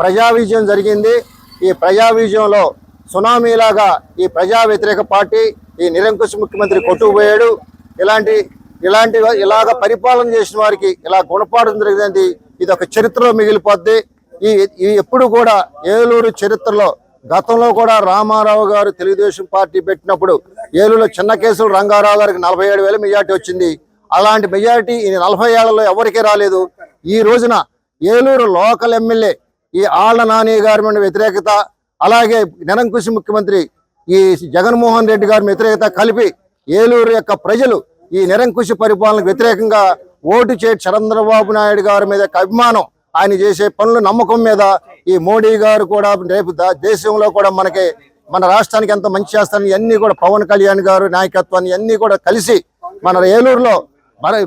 ప్రజా విజయం జరిగింది. ఈ ప్రజా విజయంలో సునామీలాగా ఈ ప్రజా వ్యతిరేక పార్టీ ఈ నిరంకుశ ముఖ్యమంత్రి కొట్టుకుపోయాడు. ఇలాంటి ఇలాంటి ఇలాగ పరిపాలన చేసిన వారికి ఇలా గుణపాఠం జరిగింది. ఇది ఒక చరిత్రలో మిగిలిపోద్ది. ఈ ఎప్పుడు కూడా ఏలూరు చరిత్రలో గతంలో కూడా రామారావు గారు తెలుగుదేశం పార్టీ పెట్టినప్పుడు ఏలూరులో చిన్న కేసులు రంగారావు గారికి నలభై ఏడు వేల మెజార్టీ వచ్చింది. అలాంటి మెజార్టీ ఈ నలభై ఏళ్ళలో ఎవరికీ రాలేదు. ఈ రోజున ఏలూరు లోకల్ ఎమ్మెల్యే ఈ ఆళ్ళ నాని గారి మీద వ్యతిరేకత అలాగే నిరంకుశి ముఖ్యమంత్రి ఈ జగన్మోహన్ రెడ్డి గారి వ్యతిరేకత కలిపి ఏలూరు యొక్క ప్రజలు ఈ నిరంకుశ పరిపాలనకు వ్యతిరేకంగా ఓటు చే చంద్రబాబు నాయుడు గారి మీద అభిమానం ఆయన చేసే పనుల నమ్మకం మీద ఈ మోడీ గారు కూడా రేపు దేశంలో కూడా మనకి మన రాష్ట్రానికి ఎంత మంచి చేస్తారని అన్ని కూడా పవన్ కళ్యాణ్ గారు నాయకత్వాన్ని అన్ని కూడా కలిసి మన ఏలూరులో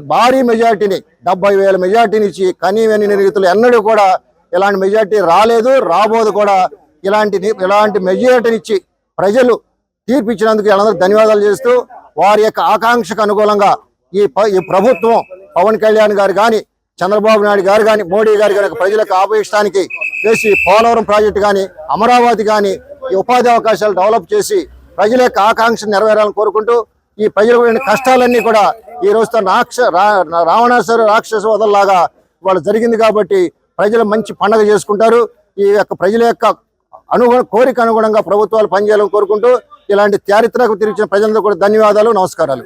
భారీ మెజార్టీని డెబ్బై వేల మెజార్టీని ఇచ్చి కనీవెని రీతిలో ఎన్నడూ కూడా ఇలాంటి మెజార్టీ రాలేదు. రాబోదు కూడా ఇలాంటి ఇలాంటి మెజార్టీనిచ్చి ప్రజలు తీర్పు ఇచ్చినందుకు వీళ్ళందరూ ధన్యవాదాలు చేస్తూ వారి యొక్క ఆకాంక్షకు అనుకూలంగా ఈ ప- ఈ ప్రభుత్వం పవన్ కళ్యాణ్ గారు కానీ చంద్రబాబు నాయుడు గారు కానీ మోడీ గారు కానీ ప్రజలకు ఆపేయడానికి చేసి పోలవరం ప్రాజెక్టు కానీ అమరావతి కానీ ఈ ఉపాధి అవకాశాలు డెవలప్ చేసి ప్రజల యొక్క ఆకాంక్ష నెరవేరాలని కోరుకుంటూ ఈ ప్రజల కష్టాలన్నీ కూడా ఈ రోజుతో రాక్ష రా- రాక్షస వదల్లాగా వాళ్ళు జరిగింది కాబట్టి ప్రజలు మంచి పండగ చేసుకుంటారు. ఈ యొక్క ప్రజల యొక్క అనుగుణ కోరిక అనుగుణంగా ప్రభుత్వాలు పనిచేయాలని కోరుకుంటూ ఇలాంటి చారిత్రక తిరిగిన ప్రజలందరూ కూడా ధన్యవాదాలు నమస్కారాలు.